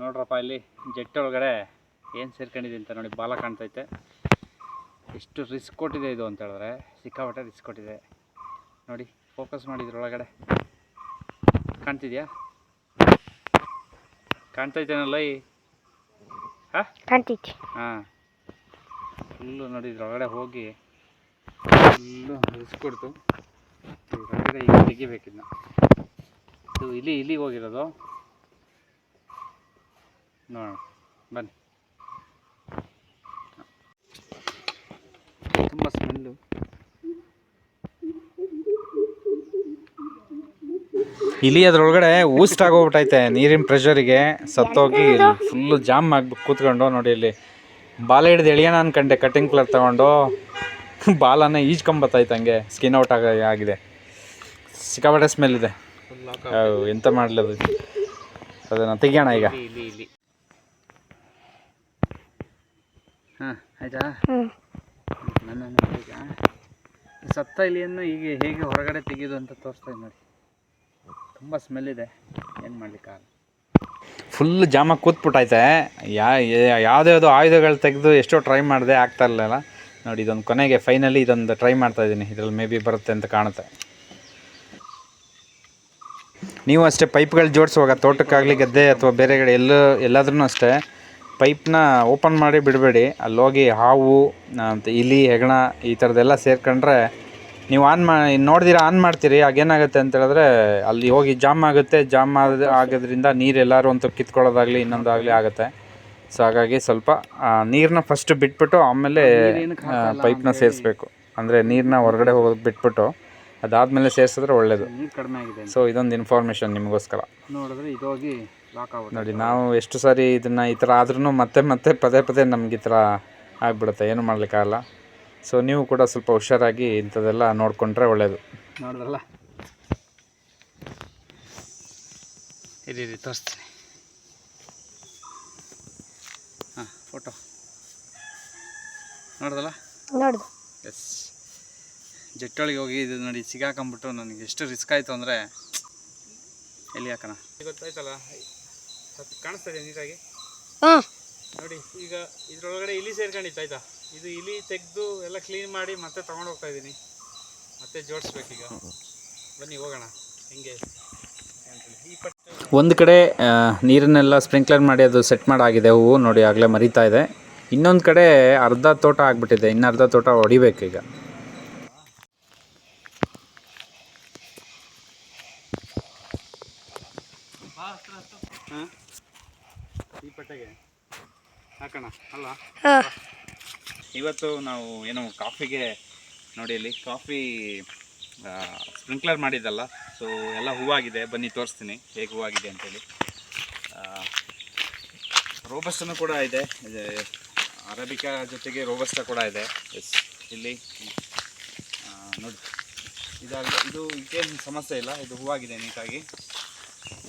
ನೋಡ್ರಪ್ಪ ಇಲ್ಲಿ ಜೆಟ್ ಒಳಗಡೆ ಏನು ಸೇರ್ಕೊಂಡಿದೆ ಅಂತ ನೋಡಿ ಬಾಲ ಕಾಣ್ತೈತೆ. ಎಷ್ಟು ರಿಸ್ಕ್ ಕೊಟ್ಟಿದೆ ಇದು ಅಂತ ಹೇಳಿದ್ರೆ ಸಿಕ್ಕಾಪಟ್ಟೆ ರಿಸ್ಕ್ ಕೊಟ್ಟಿದೆ. ನೋಡಿ ಫೋಕಸ್ ಮಾಡಿದ್ರೊಳಗಡೆ ಕಾಣ್ತಿದ್ಯಾ? ಕಾಣ್ತೈತೇನಲ್ಲ ಈ? ಹಾಂ? ಕಾಣ್ತೈತಿ. ಹಾಂ. ಫುಲ್ಲು ನೋಡಿ ಇದ್ರೊಳಗಡೆ ಹೋಗಿ ಫುಲ್ಲು ರಿಸ್ಕ್ ಕೊಡ್ತು. ಇದ್ರೊಳಗಡೆ ಈಗ ತೆಗಿಬೇಕಿದ್ನ ಇದು ಇಲಿ ಇಲಿ ಹೋಗಿರೋದು. ನೋಡೋಣ. ಬನ್ನಿ. ತುಂಬ ಸ್ಮೆಲ್ಲು. ಇಲ್ಲಿ ಅದ್ರೊಳಗಡೆ ಊಸ್ಟ್ ಆಗೋಗ್ಬಿಟ್ಟೈತೆ ನೀರಿನ ಪ್ರೆಷರಿಗೆ ಸತ್ತೋಗಿ ಫುಲ್ಲು ಜಾಮ್ ಆಗ್ಬಿಟ್ಟು ಕೂತ್ಕೊಂಡು ನೋಡಿ ಇಲ್ಲಿ. ಬಾಲ ಹಿಡ್ದು ಎಳಿಯೋಣ ಅನ್ಕಂಡೆ ಕಟಿಂಗ್ ಕ್ಲರ್ ತಗೊಂಡು. ಬಾಲನ ಈಜ್ಕೊಂಬತ್ತೈತೆ ಹಂಗೆ ಸ್ಕಿನ್ ಔಟ್ ಆಗ ಆಗಿದೆ. ಸಿಕ್ಕಾಪಟ್ಟೆ ಸ್ಮೆಲ್ ಇದೆ. ಎಂತ ಮಾಡಲಿ ಅದು? ಅದನ್ನು ತೆಗಿಯೋಣ ಈಗ. ಹಾಂ ಆಯ್ತಾ? ನನ್ನ ಈಗ. ಸತ್ತ ಇಲಿಯನ್ನು ಈಗ ಹೇಗೆ ಹೊರಗಡೆ ತೆಗೆಯೋದು ಅಂತ ತೋರಿಸ್ತಾ ಇದ್ದೀನಿ ನೋಡಿ. ತುಂಬ ಸ್ಮೆಲ್ ಇದೆ. ಏನು ಮಾಡ್ಲಿಕ್ಕಾಗಲ್ಲ ಫುಲ್ ಜಾಮ ಕೂತ್ಬಿಟ್ಟೈತೆ ಯಾ ಯಾವುದ್ಯಾವುದೋ ಆಯುಧಗಳು ತೆಗೆದು ಎಷ್ಟೋ ಟ್ರೈ ಮಾಡಿದೆ ಆಗ್ತಾ ಇರಲಿಲ್ಲ. ನೋಡಿ ಇದೊಂದು ಕೊನೆಗೆ ಫೈನಲಿ ಇದೊಂದು ಟ್ರೈ ಮಾಡ್ತಾ ಇದ್ದೀನಿ. ಇದರಲ್ಲಿ ಮೇ ಬಿ ಬರುತ್ತೆ ಅಂತ ಕಾಣುತ್ತೆ. ನೀವು ಅಷ್ಟೇ ಪೈಪ್ಗಳು ಜೋಡಿಸುವಾಗ ತೋಟಕ್ಕಾಗಲಿ ಗದ್ದೆ ಅಥವಾ ಬೇರೆ ಕಡೆ ಎಲ್ಲೂ ಎಲ್ಲಾದ್ರೂ ಅಷ್ಟೇ ಪೈಪ್ನ ಓಪನ್ ಮಾಡಿ ಬಿಡಬೇಡಿ. ಅಲ್ಲಿ ಹೋಗಿ ಹಾವು ಮತ್ತು ಇಲಿ ಹೆಗಣ ಈ ಥರದ್ದೆಲ್ಲ ಸೇರ್ಕೊಂಡ್ರೆ ನೀವು ಆನ್ ಮಾ ನೋಡ್ದಿರ ಆನ್ ಮಾಡ್ತೀರಿ ಆಗೇನಾಗುತ್ತೆ ಅಂತ ಹೇಳಿದ್ರೆ ಅಲ್ಲಿ ಹೋಗಿ ಜಾಮ್ ಆಗುತ್ತೆ. ಜಾಮ್ ಆದ ಆಗೋದ್ರಿಂದ ನೀರು ಎಲ್ಲರೂ ಅಂತ ಕಿತ್ಕೊಳ್ಳೋದಾಗಲಿ ಇನ್ನೊಂದಾಗಲಿ ಆಗುತ್ತೆ. ಸೊ ಹಾಗಾಗಿ ಸ್ವಲ್ಪ ನೀರನ್ನ ಫಸ್ಟ್ ಬಿಟ್ಬಿಟ್ಟು ಆಮೇಲೆ ಪೈಪ್ನ ಸೇರಿಸ್ಬೇಕು. ಅಂದರೆ ನೀರನ್ನ ಹೊರಗಡೆ ಹೋಗೋದು ಬಿಟ್ಬಿಟ್ಟು ಅದಾದಮೇಲೆ ಸೇರಿಸಿದ್ರೆ ಒಳ್ಳೇದು. ನೀರು ಕಡಿಮೆ ಆಗಿದೆ ಸೊ ಇದೊಂದು ಇನ್ಫಾರ್ಮೇಷನ್ ನಿಮಗೋಸ್ಕರ. ನೋಡಿದ್ರೆ ಇದೋಗಿ ನೋಡಿ ನಾವು ಎಷ್ಟು ಸಾರಿ ಇದನ್ನು ಈ ಥರ ಆದ್ರೂ ಮತ್ತೆ ಮತ್ತೆ ಪದೇ ಪದೇ ನಮ್ಗೆ ಈ ಥರ ಆಗಿಬಿಡುತ್ತೆ. ಏನು ಮಾಡ್ಲಿಕ್ಕಾಗಲ್ಲ ಸೊ ನೀವು ಕೂಡ ಸ್ವಲ್ಪ ಹುಷಾರಾಗಿ ಇಂಥದ್ದೆಲ್ಲ ನೋಡಿಕೊಂಡ್ರೆ ಒಳ್ಳೆಯದು ನೋಡಿದ್ರಲ್ಲ? ಇರಿ ಇರಿ ತೋರಿಸ್ತೀನಿ. ಹಾಂ ಫೋಟೋ ನೋಡಿದಲ್ಲ ನೋಡ್ದು. ಎಸ್ ಜಟ್ಟೊಳಗೆ ಹೋಗಿ ಇದು ನೋಡಿ ಸಿಗಾಕೊಂಬಿಟ್ಟು ನನಗೆ ಎಷ್ಟು ರಿಸ್ಕ್ ಆಯಿತು ಅಂದರೆ ಎಲ್ಲಿ ಹಾಕೋಣ? ಗೊತ್ತಾಯ್ತಲ್ಲ ಅದು ಕಾಣಿಸ್ತಾ ಇದೆ ನೀಟಾಗಿ? ಹಾಂ. ನೋಡಿ ಈಗ ಇದ್ರೊಳಗಡೆ ಇಲಿ ಸೇರ್ಕೊಂಡಿತ್ತು ಆಯ್ತಾ? ಇದು ಇಲಿ ತೆಗೆದು ಎಲ್ಲ ಕ್ಲೀನ್ ಮಾಡಿ ಮತ್ತೆ ತೊಗೊಂಡು ಹೋಗ್ತಾ ಇದ್ದೀನಿ. ಮತ್ತೆ ಜೋಡಿಸ್ಬೇಕೀಗ. ಬನ್ನಿ ಹೋಗೋಣ. ಹೆಂಗೆ? ಒಂದು ಕಡೆ ನೀರನ್ನೆಲ್ಲ ಸ್ಪ್ರಿಂಕ್ಲರ್ ಮಾಡಿ ಅದು ಸೆಟ್ ಮಾಡಾಗಿದೆ ಹೂವು ನೋಡಿ ಆಗಲೇ ಮರಿತಾ ಇದೆ. ಇನ್ನೊಂದು ಕಡೆ ಅರ್ಧ ತೋಟ ಆಗಿಬಿಟ್ಟಿದೆ ಇನ್ನು ಅರ್ಧ ತೋಟ ಹೊಡಿಬೇಕು ಈಗ ಹಾಂ ಪಟ್ಟೆಗೆ ಹಾಕೋಣ ಅಲ್ಲ? ಇವತ್ತು ನಾವು ಏನು ಕಾಫಿಗೆ ನೋಡಿ ಇಲ್ಲಿ ಕಾಫಿ ಸ್ಪ್ರಿಂಕ್ಲರ್ ಮಾಡಿದ್ದಲ್ಲ ಸೊ ಎಲ್ಲ ಹೂವಾಗಿದೆ. ಬನ್ನಿ ತೋರಿಸ್ತೀನಿ ಹೇಗೆ ಹೂವಾಗಿದೆ ಅಂತೇಳಿ. ರೋಬಸ್ಟನ್ನು ಕೂಡ ಇದೆ. ಅರಬಿಕ ಅರಬಿಕಾ ಜೊತೆಗೆ ರೋಬಸ್ಟ ಕೂಡ ಇದೆ. ಎಸ್ ಇಲ್ಲಿ ನೋಡಿ. ಇದಾಗ ಇದು ಇದೇನು ಸಮಸ್ಯೆ ಇಲ್ಲ ಇದು ಹೂವಾಗಿದೆ ನೀಟಾಗಿ.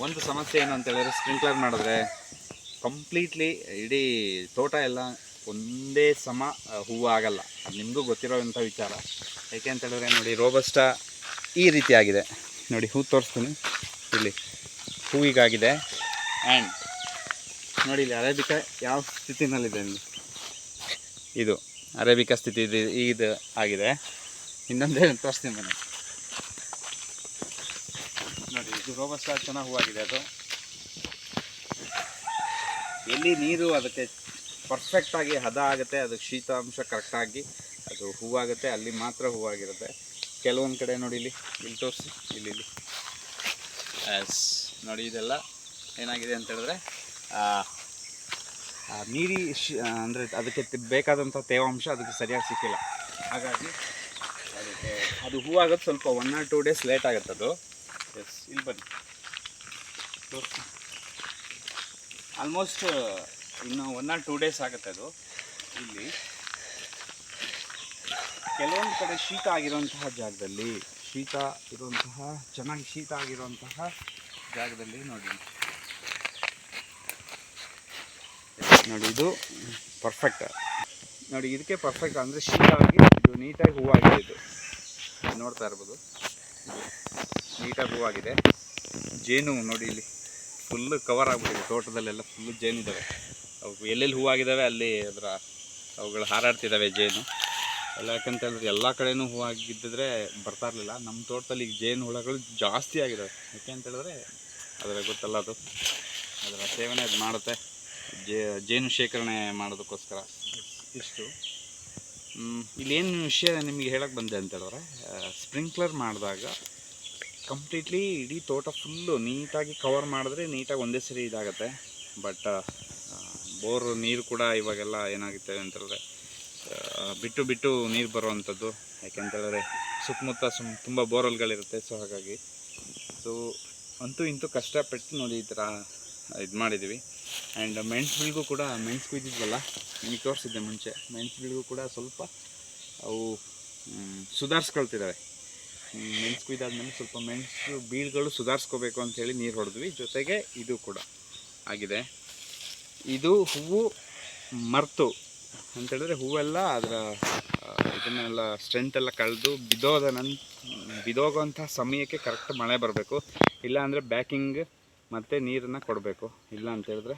ಒಂದು ಸಮಸ್ಯೆ ಏನು ಅಂತೇಳಿದ್ರೆ ಸ್ಪ್ರಿಂಕ್ಲರ್ ಮಾಡಿದ್ರೆ ಕಂಪ್ಲೀಟ್ಲಿ ಇಡೀ ತೋಟ ಎಲ್ಲ ಒಂದೇ ಸಮ ಹೂವು ಆಗಲ್ಲ. ಅದು ನಿಮಗೂ ಗೊತ್ತಿರೋವಂಥ ವಿಚಾರ. ಯಾಕೆ ಅಂತ ಹೇಳಿದ್ರೆ ನೋಡಿ ರೋಬಸ್ಟ ಈ ರೀತಿ ಆಗಿದೆ ನೋಡಿ, ಹೂ ತೋರಿಸ್ತೀನಿ. ಇಲ್ಲಿ ಹೂವಿಗಾಗಿದೆ. ಆ್ಯಂಡ್ ನೋಡಿ, ಇಲ್ಲಿ ಅರೇಬಿಕಾ ಯಾವ ಸ್ಥಿತಿನಲ್ಲಿದೆ ಇಲ್ಲಿ? ಇದು ಅರೇಬಿಕಾ ಸ್ಥಿತಿ ಇದು ಇದು ಆಗಿದೆ. ಇನ್ನೊಂದೇ ತೋರಿಸ್ತೀನಿ ನೋಡಿ, ಇದು ರೋಬಸ್ಟ ಚೆನ್ನಾಗಿ ಹೂವಾಗಿದೆ ಅದು. ಎಲ್ಲಿ ನೀರು ಅದಕ್ಕೆ ಪರ್ಫೆಕ್ಟಾಗಿ ಹದ ಆಗುತ್ತೆ ಅದಕ್ಕೆ ಶೀತಾಂಶ ಕರೆಕ್ಟಾಗಿ ಅದು ಹೂವಾಗುತ್ತೆ, ಅಲ್ಲಿ ಮಾತ್ರ ಹೂವಾಗಿರುತ್ತೆ. ಕೆಲವೊಂದು ಕಡೆ ನೋಡಿ ಇಲ್ಲಿ ಇಲ್ಲಿ ತೋರಿಸಿ, ಇಲ್ಲಿ ಇಲ್ಲಿ. ಎಸ್ ನೋಡಿ ಇದೆಲ್ಲ ಏನಾಗಿದೆ ಅಂತ ಹೇಳಿದ್ರೆ ನೀರಿ ಅಂದರೆ ಅದಕ್ಕೆ ಬೇಕಾದಂಥ ತೇವಾಂಶ ಅದಕ್ಕೆ ಸರಿಯಾಗಿ ಸಿಕ್ಕಿಲ್ಲ. ಹಾಗಾಗಿ ಅದಕ್ಕೆ ಅದು ಹೂವಾಗೋದು ಸ್ವಲ್ಪ one or two days late ಆಗುತ್ತೆ ಅದು ಎಸ್ ಇಲ್ಲಿ ಬನ್ನಿ. ತೋರಿಸಿ. ಆಲ್ಮೋಸ್ಟ್ ಇನ್ನು ಒನ್ ಆರ್ ಟೂ ಡೇಸ್ ಆಗುತ್ತೆ ಅದು. ಇಲ್ಲಿ ಕೆಲವೊಂದು ಕಡೆ ಶೀತ ಆಗಿರುವಂತಹ ಜಾಗದಲ್ಲಿ, ಶೀತ ಇರುವಂತಹ, ಚೆನ್ನಾಗಿ ಶೀತ ಆಗಿರುವಂತಹ ಜಾಗದಲ್ಲಿ ನೋಡಿ. ನೋಡಿ, ಇದು ಪರ್ಫೆಕ್ಟ್ ನೋಡಿ, ಇದಕ್ಕೆ ಪರ್ಫೆಕ್ಟ್ ಅಂದರೆ ಶೀತ ಆಗಿ, ಇದು ನೀಟಾಗಿ ಹೂವಾಗಿದೆ ಇದು. ನೋಡ್ತಾ ಇರ್ಬೋದು. ನೀಟಾಗಿ ಹೂವಾಗಿದೆ. ಜೇನು ನೋಡಿ ಇಲ್ಲಿ. ಫುಲ್ಲು ಕವರ್ ಆಗ್ಬಿಟ್ಟಿದೆ. ತೋಟದಲ್ಲೆಲ್ಲ ಫುಲ್ಲು ಜೇನು ಇದ್ದಾವೆ ಅವು ಎಲ್ಲೆಲ್ಲಿ ಹೂವಾಗಿದ್ದಾವೆ ಅಲ್ಲಿ ಅದರ ಅವುಗಳು ಹಾರಾಡ್ತಿದ್ದಾವೆ ಜೇನು. ಎಲ್ಲ ಯಾಕಂತೇಳಿದ್ರೆ ಎಲ್ಲ ಕಡೆನೂ ಹೂವಾಗಿದ್ದಿದ್ರೆ ಬರ್ತಾ ಇರಲಿಲ್ಲ. ನಮ್ಮ ತೋಟದಲ್ಲಿ ಈಗ ಜೇನು ಹುಳಗಳು ಜಾಸ್ತಿ ಆಗಿದ್ದಾವೆ ಯಾಕೆ ಅಂತ ಹೇಳಿದ್ರೆ ಅದರ ಗೊತ್ತಲ್ಲ ಅದು. ಅದರ ಸೇವನೆ ಅದು ಮಾಡುತ್ತೆ. ಜೇ ಜೇನು ಶೇಖರಣೆ ಮಾಡೋದಕ್ಕೋಸ್ಕರ. ಇಷ್ಟು. ಇಲ್ಲೇನು ವಿಷಯ ನಿಮಗೆ ಹೇಳಕ್ಕೆ ಬಂದೆ ಅಂತ ಹೇಳಿದ್ರೆ ಸ್ಪ್ರಿಂಕ್ಲರ್ ಮಾಡಿದಾಗ ಕಂಪ್ಲೀಟ್ಲಿ ಇಡೀ ತೋಟ ಫುಲ್ಲು ನೀಟಾಗಿ ಕವರ್ ಮಾಡಿದ್ರೆ ನೀಟಾಗಿ ಒಂದೇ ಸರಿ ಇದಾಗುತ್ತೆ. ಬಟ್ ಬೋರ್ ನೀರು ಕೂಡ ಇವಾಗೆಲ್ಲ ಏನಾಗುತ್ತೆ ಅಂತೇಳಿದ್ರೆ ಬಿಟ್ಟು ಬಿಟ್ಟು ನೀರು ಬರುವಂಥದ್ದು. ಯಾಕೆಂತೇಳಿದ್ರೆ ಸುತ್ತಮುತ್ತ ಸುಮ್ ತುಂಬ ಬೋರ್ವೆಲ್ಗಳಿರುತ್ತೆ ಸೊ ಹಾಗಾಗಿ. ಸೊ ಅಂತೂ ಇಂತೂ ಕಷ್ಟಪಟ್ಟು ನೋಡಿ ಈ ಥರ ಇದು ಮಾಡಿದ್ದೀವಿ ಆ್ಯಂಡ್ ಮೆಣಸುಗಳಿಗೂ ಕೂಡ, ಮೆಣಸು ಕುಯ್ದಿದ್ವಲ್ಲ, ನಿಮಗೆ ತೋರಿಸಿದ್ದೆ ಮುಂಚೆ. ಮೆಣಸುಗಳಿಗೂ ಕೂಡ ಸ್ವಲ್ಪ ಅವು ಸುಧಾರಿಸ್ಕೊಳ್ತಿದ್ದಾವೆ ಮೆಣಸು ಕುಯ್ದಾದ್ಮೇಲೆ ಸ್ವಲ್ಪ ಮೆಣಸು ಬೀಳ್ಗಳು ಸುಧಾರಿಸ್ಕೋಬೇಕು ಅಂತ ಹೇಳಿ ನೀರು ಹೊಡೆದ್ವಿ. ಜೊತೆಗೆ ಇದು ಕೂಡ ಆಗಿದೆ. ಇದು ಹೂವು ಮರ್ತು ಅಂತೇಳಿದ್ರೆ ಹೂವೆಲ್ಲ ಅದರ ಇದನ್ನೆಲ್ಲ ಸ್ಟ್ರೆಂತ್ ಎಲ್ಲ ಕಳೆದು ಬಿದೋದ ನನ್ ಬಿದೋಗೋಂಥ ಸಮಯಕ್ಕೆ ಕರೆಕ್ಟ್ ಮಳೆ ಬರಬೇಕು. ಇಲ್ಲ ಅಂದರೆ ಬ್ಯಾಕಿಂಗ್ ಮತ್ತು ನೀರನ್ನು ಕೊಡಬೇಕು. ಇಲ್ಲ ಅಂತ ಹೇಳಿದ್ರೆ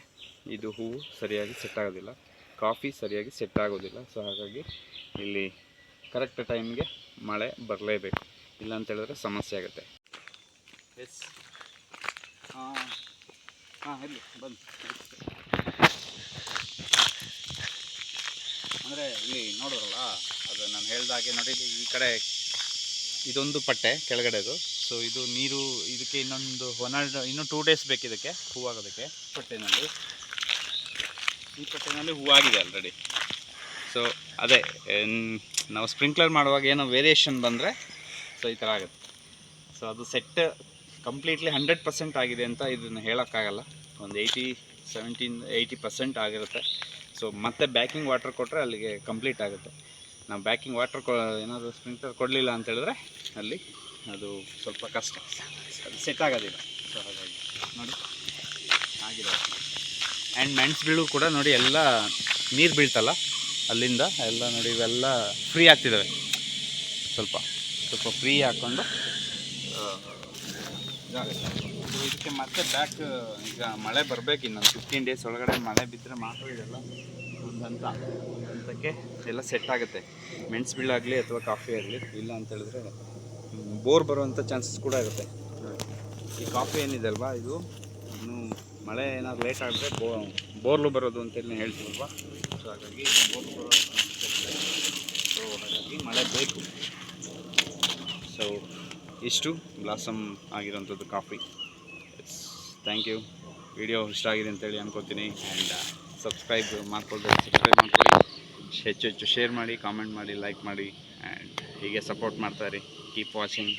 ಇದು ಹೂವು ಸರಿಯಾಗಿ ಸೆಟ್ ಆಗೋದಿಲ್ಲ. ಕಾಫಿ ಸರಿಯಾಗಿ ಸೆಟ್ ಆಗೋದಿಲ್ಲ. ಸೊ ಹಾಗಾಗಿ ಇಲ್ಲಿ ಕರೆಕ್ಟ್ ಟೈಮ್ಗೆ ಮಳೆ ಬರಲೇಬೇಕು. ಇಲ್ಲ ಅಂತ ಹೇಳಿದ್ರೆ ಸಮಸ್ಯೆ ಆಗುತ್ತೆ. ಎಸ್ ಹಾಂ. ಹಾಂ ಇಲ್ಲಿ ಬಂದು ಅಂದರೆ ಇಲ್ಲಿ ನೋಡೋರಲ್ಲ ಅದು ನಾನು ಹೇಳ್ದಾಗೆ ನೋಡಿ ಈ ಕಡೆ ಇದೊಂದು ಪಟ್ಟೆ, ಕೆಳಗಡೆದು. ಸೊ ಇದು ನೀರು, ಇದಕ್ಕೆ ಇನ್ನೊಂದು ಒನ್ ಇನ್ನೂ ಟೂ ಡೇಸ್ ಬೇಕು ಇದಕ್ಕೆ ಹೂವಾಗೋದಕ್ಕೆ ಪಟ್ಟೆನಲ್ಲಿ. ಈ ಪಟ್ಟೆನಲ್ಲಿ ಹೂವಾಗಿದೆ ಆಲ್ರೆಡಿ ಸೊ ಅದೇ ನಾವು ಸ್ಪ್ರಿಂಕ್ಲರ್ ಮಾಡುವಾಗ ಏನೋ ವೇರಿಯೇಷನ್ ಬಂದರೆ ಸೊ ಈ ಥರ ಆಗುತ್ತೆ ಸೊ ಅದು ಸೆಟ್ ಕಂಪ್ಲೀಟ್ಲಿ ಹಂಡ್ರೆಡ್ ಪರ್ಸೆಂಟ್ ಆಗಿದೆ ಅಂತ ಇದನ್ನು ಹೇಳೋಕ್ಕಾಗಲ್ಲ. ಒಂದು ಏಯ್ಟಿ ಸೆವೆಂಟೀನ್ ಏಯ್ಟಿ ಪರ್ಸೆಂಟ್ ಆಗಿರುತ್ತೆ. ಸೊ ಮತ್ತೆ ಬ್ಯಾಕಿಂಗ್ ವಾಟರ್ ಕೊಟ್ಟರೆ ಅಲ್ಲಿಗೆ ಕಂಪ್ಲೀಟ್ ಆಗುತ್ತೆ. ನಾವು ಬ್ಯಾಕಿಂಗ್ ವಾಟರ್ ಕೊ, ಏನಾದರೂ ಸ್ಪ್ರಿಂಕ್ಲರ್ ಕೊಡಲಿಲ್ಲ ಅಂತ ಹೇಳಿದ್ರೆ ಅಲ್ಲಿ ಅದು ಸ್ವಲ್ಪ ಕಷ್ಟ. ಅದು ಸೆಟ್ ಆಗೋದಿಲ್ಲ. ಸೊ ಹಾಗಾಗಿ ನೋಡಿ, ಆಗಿದೆ. ಆ್ಯಂಡ್ ಮೆಣಸು ಬೀಳು ಕೂಡ ನೋಡಿ ಎಲ್ಲ ನೀರು ಬೀಳ್ತಲ್ಲ, ಅಲ್ಲಿಂದ ಎಲ್ಲ ನೋಡಿ ಇವೆಲ್ಲ ಫ್ರೀ ಆಗ್ತಿದ್ದಾವೆ ಸ್ವಲ್ಪ. ಸ್ವಲ್ಪ ಫ್ರೀ ಹಾಕ್ಕೊಂಡು ಇದಕ್ಕೆ ಮತ್ತೆ ಬ್ಯಾಕ್ ಈಗ ಮಳೆ ಬರಬೇಕು ಇನ್ನೊಂದು ಫಿಫ್ಟೀನ್ ಡೇಸ್ ಒಳಗಡೆ ಮಳೆ ಬಿದ್ದರೆ ಮಾತ್ರ ಇದೆಲ್ಲ ಒಂದು ಹಂತ ಹಂತಕ್ಕೆ ಎಲ್ಲ ಸೆಟ್ ಆಗುತ್ತೆ. ಮೆಣಸು ಬೀಳಾಗಲಿ ಅಥವಾ ಕಾಫಿ ಆಗಲಿ, ಇಲ್ಲ ಅಂತ ಹೇಳಿದ್ರೆ ಬೋರ್ ಬರುವಂಥ ಚಾನ್ಸಸ್ ಕೂಡ ಇರುತ್ತೆ. ಈ ಕಾಫಿ ಏನಿದೆ ಅಲ್ವಾ, ಇದು ಇನ್ನು ಮಳೆ ಏನಾದ್ರು ಲೇಟ್ ಆದರೆ ಬೋ ಬೋರ್ಲು ಬರೋದು ಅಂತೇಳಿ ಹೇಳ್ತೀವಲ್ವಾ? ಸೊ ಹಾಗಾಗಿ ಬೋರ್ಲು ಬರೋ ಸೊ ಹಾಗಾಗಿ ಮಳೆ ಬೇಕು. ಸೊ ಇಷ್ಟು ಬ್ಲಾಸಮ್ ಆಗಿರೋಂಥದ್ದು ಕಾಫಿ ಎಸ್ ಥ್ಯಾಂಕ್ ಯು ವಿಡಿಯೋ ಇಷ್ಟ ಆಗಿದೆ ಅಂತೇಳಿ ಅನ್ಕೋತೀನಿ. ಆ್ಯಂಡ್ ಸಬ್ಸ್ಕ್ರೈಬ್ ಮಾಡ್ಕೊಳ್ಬೇಕು ಸಬ್ಸ್ಕ್ರೈಬ್ ಮಾಡ್ಕೊಳ್ಳಿ ಹೆಚ್ಚು ಹೆಚ್ಚು ಶೇರ್ ಮಾಡಿ ಕಾಮೆಂಟ್ ಮಾಡಿ ಲೈಕ್ ಮಾಡಿ. ಆ್ಯಂಡ್ ಹೀಗೆ ಸಪೋರ್ಟ್ ಮಾಡ್ತಾರೆ ಕೀಪ್ ವಾಚಿಂಗ್